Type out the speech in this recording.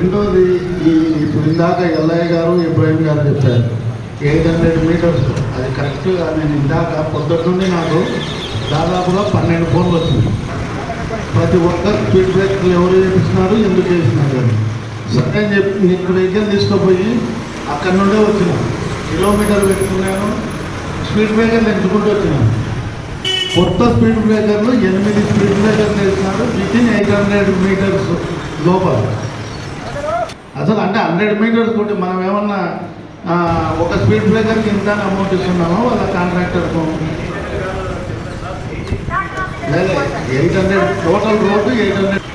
రెండోది ఈ ఇప్పుడు ఇందాక ఎల్లయ్య గారు ఇబ్రాహిం గారు చెప్పారు ఎయిట్ హండ్రెడ్ మీటర్స్ అది కరెక్ట్గా నేను ఇందాక పొద్దున్న నుండి నాకు దాదాపుగా పన్నెండు ఫోన్లు వచ్చింది ప్రతి ఒక్క స్పీడ్ బ్రేకర్లు ఎవరు చేపిస్తున్నారు ఎందుకు చేస్తున్నారు అని. సరే అని చెప్పి ఇక్కడ దగ్గర తీసుకుపోయి అక్కడ నుండే వచ్చినాను కిలోమీటర్ పెట్టుకున్నాను స్పీడ్ బ్రేకర్లు ఎంచుకుంటూ వచ్చినాను కొత్త స్పీడ్ బ్రేకర్లు ఎనిమిది స్పీడ్ బ్రేకర్లు వేసినారు వితిన్ ఎయిట్ హండ్రెడ్ మీటర్స్ లోపల. అసలు అంటే హండ్రెడ్ మీటర్స్ కొట్టి మనం ఏమన్నా ఒక స్పీడ్ బ్రేకర్కి ఇంత అమౌంట్ ఇస్తున్నామో వాళ్ళ కాంట్రాక్టర్కు eight hundred total road eight hundred.